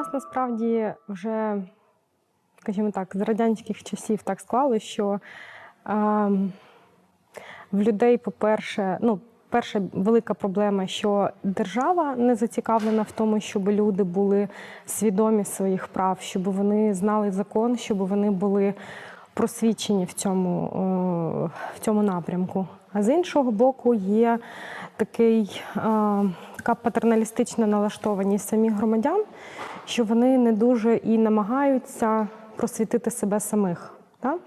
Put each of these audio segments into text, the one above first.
нас насправді вже, скажімо так, з радянських часів так склалося, що ем, в людей, по-перше, ну, перша велика проблема, що держава не зацікавлена в тому, щоб люди були свідомі своїх прав, щоб вони знали закон, щоб вони були просвічені в цьому, е, в цьому напрямку. А з іншого боку, є такий, е, така патерналістична налаштованість самих громадян, що вони не дуже і намагаються просвітити себе самих. Так?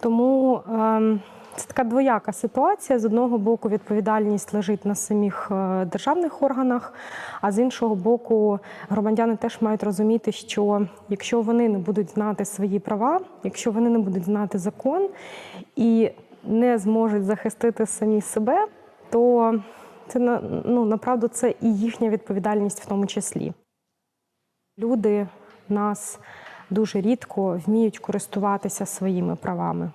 Тому ем, це така двояка ситуація. З одного боку, відповідальність лежить на самих е, державних органах, а з іншого боку, громадяни теж мають розуміти, що якщо вони не будуть знати свої права, якщо вони не будуть знати закон і не зможуть захистити самі себе, то це ну, направду це і їхня відповідальність в тому числі. Люди нас дуже рідко вміють користуватися своїми правами.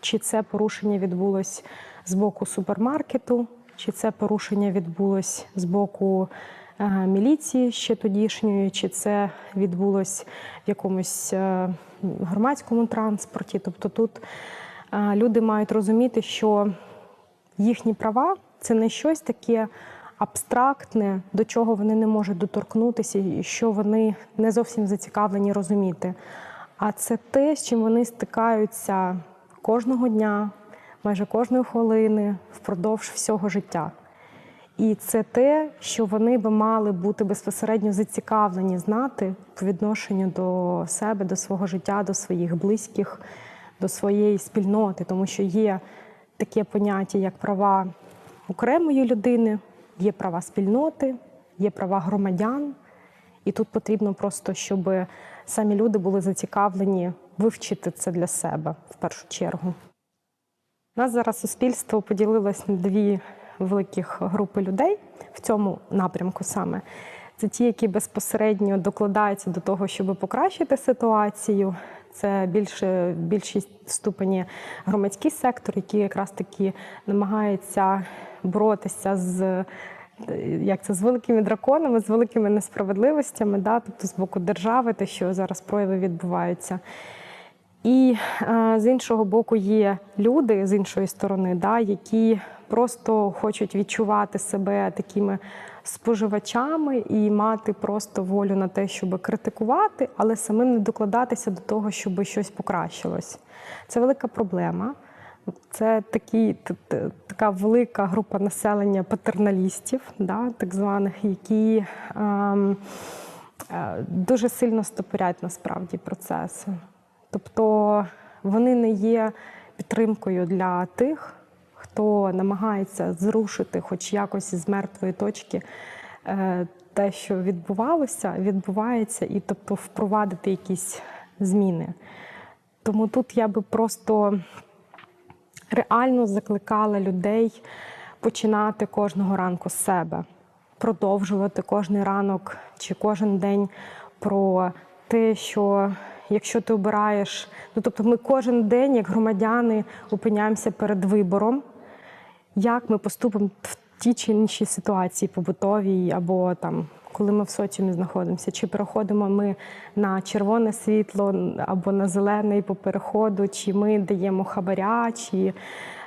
Чи це порушення відбулось з боку супермаркету, чи це порушення відбулось з боку е, міліції ще тодішньої, чи це відбулось в якомусь е, громадському транспорті. Тобто тут е, люди мають розуміти, що їхні права це не щось таке абстрактне, до чого вони не можуть доторкнутися, і що вони не зовсім зацікавлені розуміти. А це те, з чим вони стикаються кожного дня, майже кожної хвилини, впродовж всього життя. І це те, що вони би мали бути безпосередньо зацікавлені знати по відношенню до себе, до свого життя, до своїх близьких, до своєї спільноти, тому що є таке поняття, як права окремої людини, є права спільноти, є права громадян. І тут потрібно просто, щоб самі люди були зацікавлені вивчити це для себе в першу чергу. Нас зараз суспільство поділилось на дві великих групи людей в цьому напрямку саме. Це ті, які безпосередньо докладаються до того, щоб покращити ситуацію. Це більше більшість ступені громадський сектор, який якраз таки намагається боротися з як це з великими драконами, з великими несправедливостями, да, тобто з боку держави, те, що зараз прояви відбуваються. І е, з іншого боку є люди з іншої сторони, да, які просто хочуть відчувати себе такими споживачами і мати просто волю на те, щоб критикувати, але самим не докладатися до того, щоб щось покращилось. Це велика проблема. Це такі, така велика група населення патерналістів, да, так званих, які ем, е, дуже сильно стопорять насправді процеси. Тобто вони не є підтримкою для тих, хто намагається зрушити, хоч якось з мертвої точки, е, те, що відбувалося, відбувається, і тобто впровадити якісь зміни. Тому тут я би просто реально закликала людей починати кожного ранку з себе, продовжувати кожний ранок чи кожен день про те, що якщо ти обираєш, ну тобто ми кожен день, як громадяни, опиняємося перед вибором, як ми поступимо в тій чи іншій ситуації побутовій, або там, коли ми в соціумі знаходимося, чи переходимо ми на червоне світло або на зелений по переходу, чи ми даємо хабаря, чи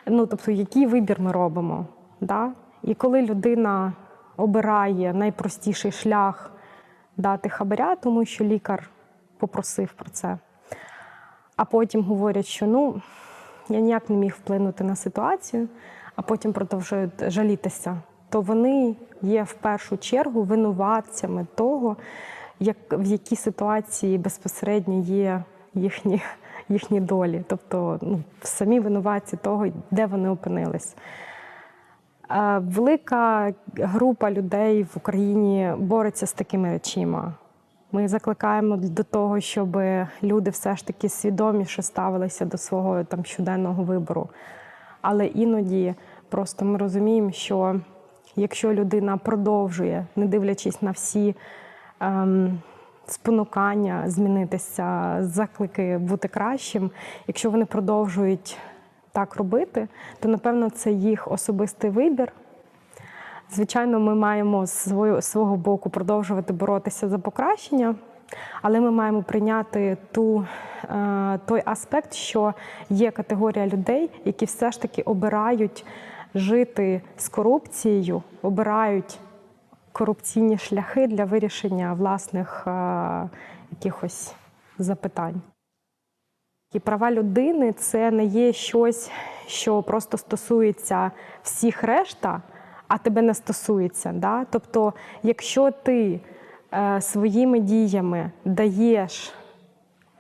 ну тобто, який вибір ми робимо. Да? І коли людина обирає найпростіший шлях дати хабаря, тому що лікар попросив про це, а потім говорять, що ну я ніяк не міг вплинути на ситуацію, а потім продовжують жалітися, то вони є в першу чергу винуватцями того, як, в якій ситуації безпосередньо є їхні, їхні долі, тобто ну, самі винуватці того, де вони опинились. Е, Велика група людей в Україні бореться з такими речима. Ми закликаємо до того, щоб люди все ж таки свідоміше ставилися до свого там щоденного вибору. Але іноді просто ми розуміємо, що якщо людина продовжує, не дивлячись на всі ем, спонукання змінитися, заклики бути кращим, якщо вони продовжують так робити, то напевно це їх особистий вибір. Звичайно, ми маємо з свого, боку продовжувати боротися за покращення Але ми маємо прийняти ту, е, той аспект, що є категорія людей, які все ж таки обирають жити з корупцією, обирають корупційні шляхи для вирішення власних е, якихось запитань. І права людини це не є щось, що просто стосується всіх решта, а тебе не стосується. Да? Тобто, якщо ти своїми діями даєш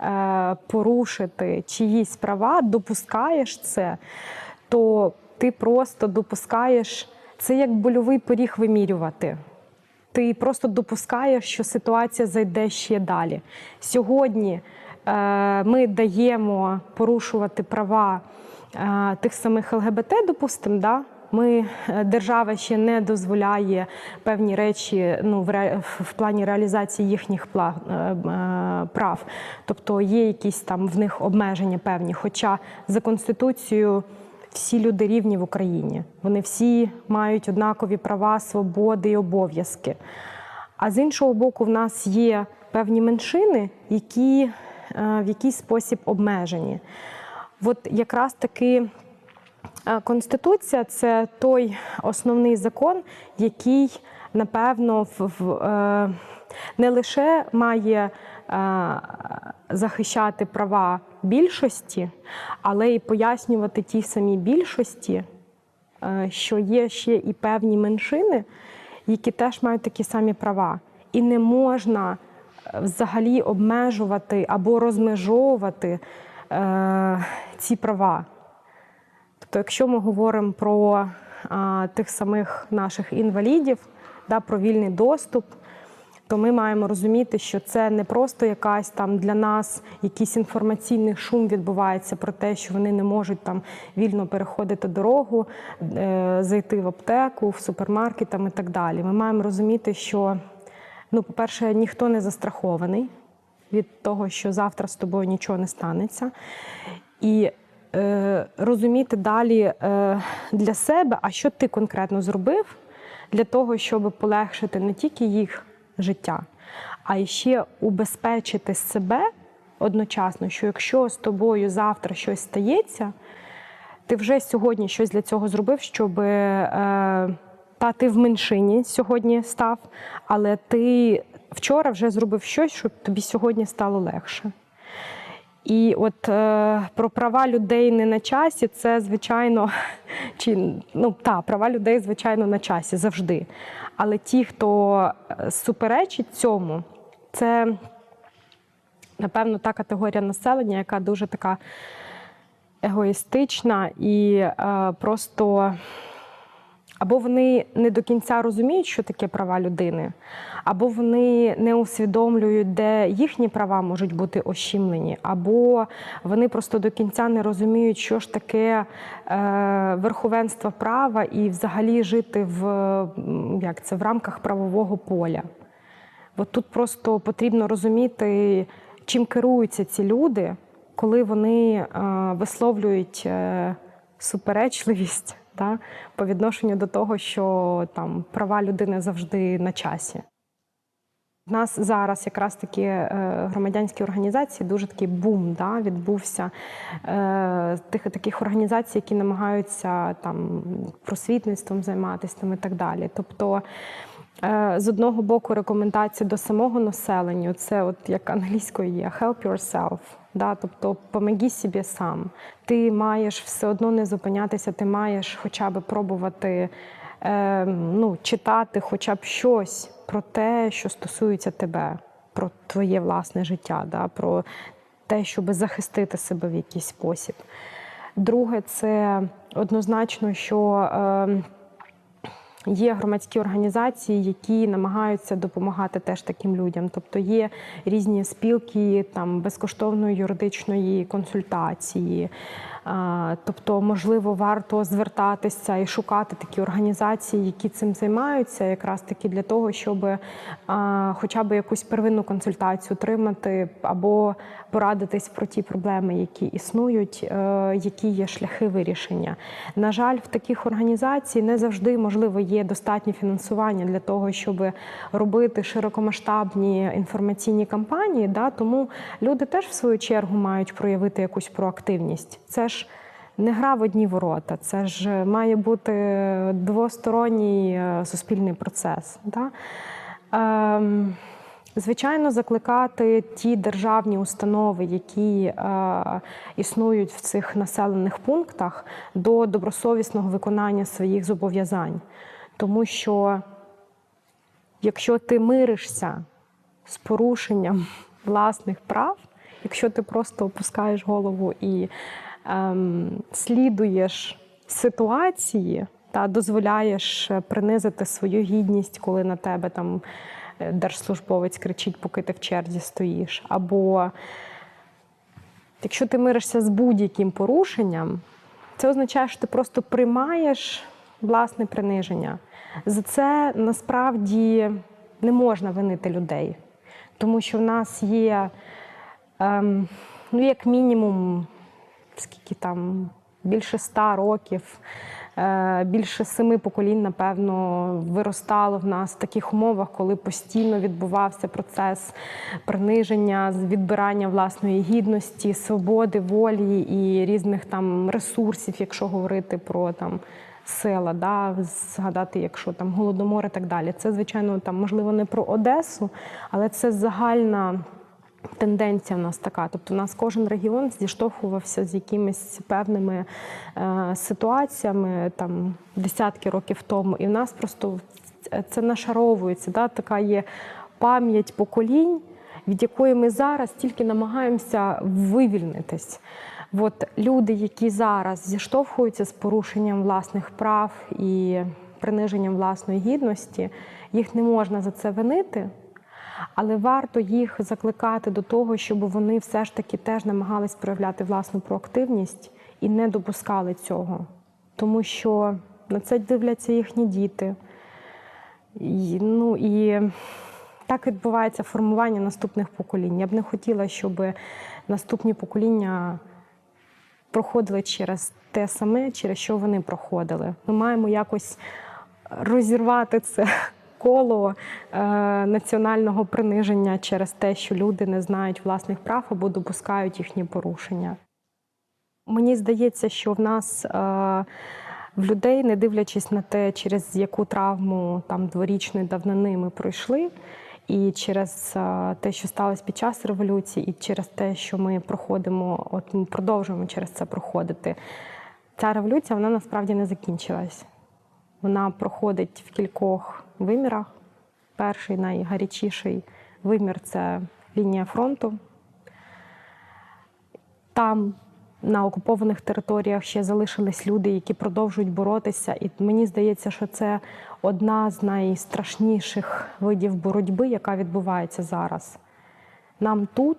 е, порушити чиїсь права, допускаєш це, то ти просто допускаєш це як больовий поріг вимірювати. Ти просто допускаєш, що ситуація зайде ще далі. Сьогодні е, ми даємо порушувати права е, тих самих ЛГБТ, допустимо, да? Ми е, держава ще не дозволяє певні речі ну, в, ре, в плані реалізації їхніх пла, е, е, прав. Тобто є якісь там в них обмеження певні. Хоча за конституцією всі люди рівні в Україні. Вони всі мають однакові права, свободи і обов'язки. А з іншого боку, в нас є певні меншини, які е, в якийсь спосіб обмежені. От якраз таки Конституція це той основний закон, який, напевно, в, в, е, не лише має е, захищати права більшості, але і пояснювати тій самій більшості, е, що є ще і певні меншини, які теж мають такі самі права. І не можна взагалі обмежувати або розмежовувати ці права. Тобто, якщо ми говоримо про а, тих самих наших інвалідів, да, про вільний доступ, то ми маємо розуміти, що це не просто якась там для нас якийсь інформаційний шум відбувається про те, що вони не можуть там вільно переходити дорогу, е, зайти в аптеку, в супермаркет і так далі. Ми маємо розуміти, що, ну, по-перше, ніхто не застрахований від того, що завтра з тобою нічого не станеться. І розуміти далі е, для себе, а що ти конкретно зробив для того, щоб полегшити не тільки їх життя, а ще убезпечити себе одночасно, що якщо з тобою завтра щось стається, ти вже сьогодні щось для цього зробив, щоб е, та ти в меншині сьогодні став, але ти вчора вже зробив щось, щоб тобі сьогодні стало легше. І от е, про права людей не на часі, це звичайно, чи ну та права людей, звичайно, на часі завжди. Але ті, хто е, суперечить цьому, це напевно та категорія населення, яка дуже така егоїстична і е, просто або вони не до кінця розуміють, що таке права людини, або вони не усвідомлюють, де їхні права можуть бути ощемлені, або вони просто до кінця не розуміють, що ж таке е, верховенство права і взагалі жити в, як це, в рамках правового поля. От тут просто потрібно розуміти, чим керуються ці люди, коли вони е, висловлюють е, суперечливість та, по відношенню до того, що там права людини завжди на часі. У нас зараз якраз такі е, громадянські організації, дуже такий бум да, відбувся е, тих таких організацій, які намагаються там просвітництвом займатися там, і так далі. Тобто, з одного боку, рекомендації до самого населення, це от як англійською є help yourself. Да, тобто помоги собі сам. Ти маєш все одно не зупинятися, ти маєш хоча б пробувати е, ну, читати хоча б щось про те, що стосується тебе, про твоє власне життя, да, про те, щоб захистити себе в якийсь спосіб. Друге, це однозначно, що е, Є громадські організації, які намагаються допомагати теж таким людям. Тобто є різні спілки там безкоштовної юридичної консультації, Тобто, можливо, варто звертатися і шукати такі організації, які цим займаються, якраз таки для того, щоб хоча б якусь первинну консультацію отримати або порадитись про ті проблеми, які існують, е, які є шляхи вирішення. На жаль, в таких організацій не завжди можливо є достатнє фінансування для того, щоб робити широкомасштабні інформаційні кампанії. Да? Тому люди теж в свою чергу мають проявити якусь проактивність. Це ж не гра в одні ворота, це ж має бути двосторонній е, суспільний процес. Да? Ем, Звичайно, закликати ті державні установи, які е, існують в цих населених пунктах, до добросовісного виконання своїх зобов'язань. Тому що якщо ти миришся з порушенням власних прав, якщо ти просто опускаєш голову і ем, слідуєш ситуації та дозволяєш принизити свою гідність, коли на тебе там е, держслужбовець кричить, поки ти в черзі стоїш, або якщо ти миришся з будь-яким порушенням, це означає, що ти просто приймаєш власне приниження. За це насправді не можна винити людей, тому що в нас є, ем, ну, як мінімум, скільки там, більше ста років, е, більше семи поколінь, напевно, виростало в нас в таких умовах, коли постійно відбувався процес приниження, відбирання власної гідності, свободи, волі і різних там ресурсів, якщо говорити про там. Села, да, згадати, якщо там голодомор і так далі. Це, звичайно, там можливо не про Одесу, але це загальна тенденція в нас така. Тобто, у нас кожен регіон зіштовхувався з якимись певними е, ситуаціями там десятки років тому, і в нас просто це нашаровується. Да, така є пам'ять поколінь, від якої ми зараз тільки намагаємося вивільнитись. От люди, які зараз зіштовхуються з порушенням власних прав і приниженням власної гідності, їх не можна за це винити, але варто їх закликати до того, щоб вони все ж таки теж намагались проявляти власну проактивність і не допускали цього, тому що на це дивляться їхні діти. І, ну і так відбувається формування наступних поколінь. Я б не хотіла, щоб наступні покоління проходили через те саме, через що вони проходили. Ми маємо якось розірвати це коло е, національного приниження через те, що люди не знають власних прав або допускають їхні порушення. Мені здається, що в нас е, в людей, не дивлячись на те, через яку травму там дворічної давнини ми пройшли, і через е, те, що сталося під час революції, і через те, що ми проходимо, от ми продовжуємо через це проходити. Ця революція вона насправді не закінчилась. Вона проходить в кількох вимірах. Перший найгарячіший вимір це лінія фронту. Там на окупованих територіях ще залишились люди, які продовжують боротися. І мені здається, що це одна з найстрашніших видів боротьби, яка відбувається зараз. Нам тут,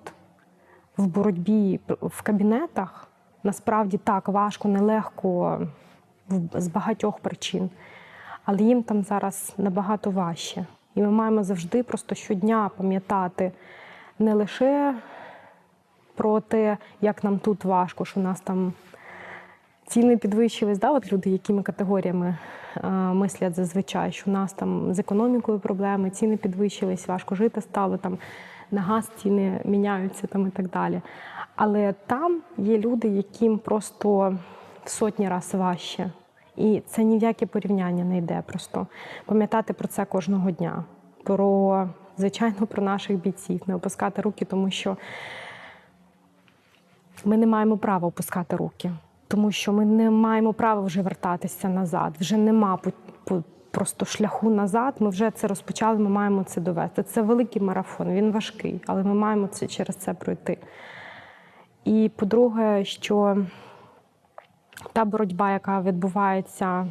в боротьбі в кабінетах, насправді так важко, нелегко з багатьох причин, але їм там зараз набагато важче. І ми маємо завжди просто щодня пам'ятати не лише про те, як нам тут важко, що у нас там ціни підвищились, да, от люди, якими категоріями е, мислять зазвичай, що у нас там з економікою проблеми, ціни підвищились, важко жити стало, там на газ ціни міняються там і так далі. Але там є люди, яким просто в сотні разів важче. І це ні в яке порівняння не йде. Просто пам'ятати про це кожного дня. Про, звичайно, про наших бійців, не опускати руки, тому що ми не маємо права опускати руки, тому що ми не маємо права вже вертатися назад. Вже нема просто шляху назад. Ми вже це розпочали, ми маємо це довести. Це великий марафон, він важкий, але ми маємо це через це пройти. І по-друге, що та боротьба, яка відбувається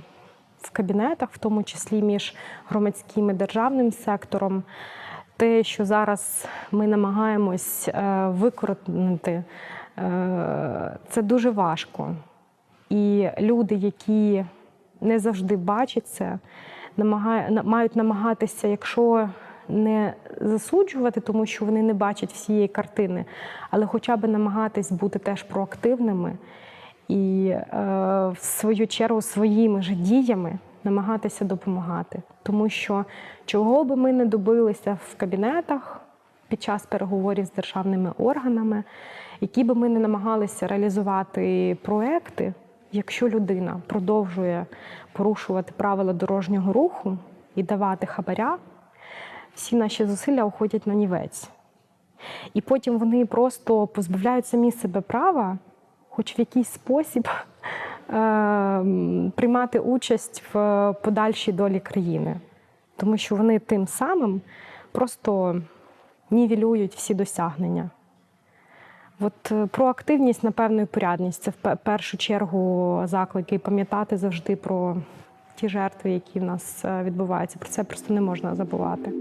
в кабінетах, в тому числі між громадським і державним сектором, те, що зараз ми намагаємось е, викоротнути, е, це дуже важко. І люди, які не завжди бачать це, мають намагатися, якщо не засуджувати, тому що вони не бачать всієї картини, але хоча б намагатись бути теж проактивними і е, в свою чергу своїми ж діями намагатися допомагати. Тому що чого би ми не добилися в кабінетах під час переговорів з державними органами, які би ми не намагалися реалізувати проекти, якщо людина продовжує порушувати правила дорожнього руху і давати хабаря, всі наші зусилля уходять на нівець. І потім вони просто позбавляють самі себе права, хоч в якийсь спосіб е, приймати участь в подальшій долі країни. Тому що вони тим самим просто нівелюють всі досягнення. От е, проактивність, напевно, і порядність це в першу чергу заклики і пам'ятати завжди про ті жертви, які в нас е, відбуваються. Про це просто не можна забувати.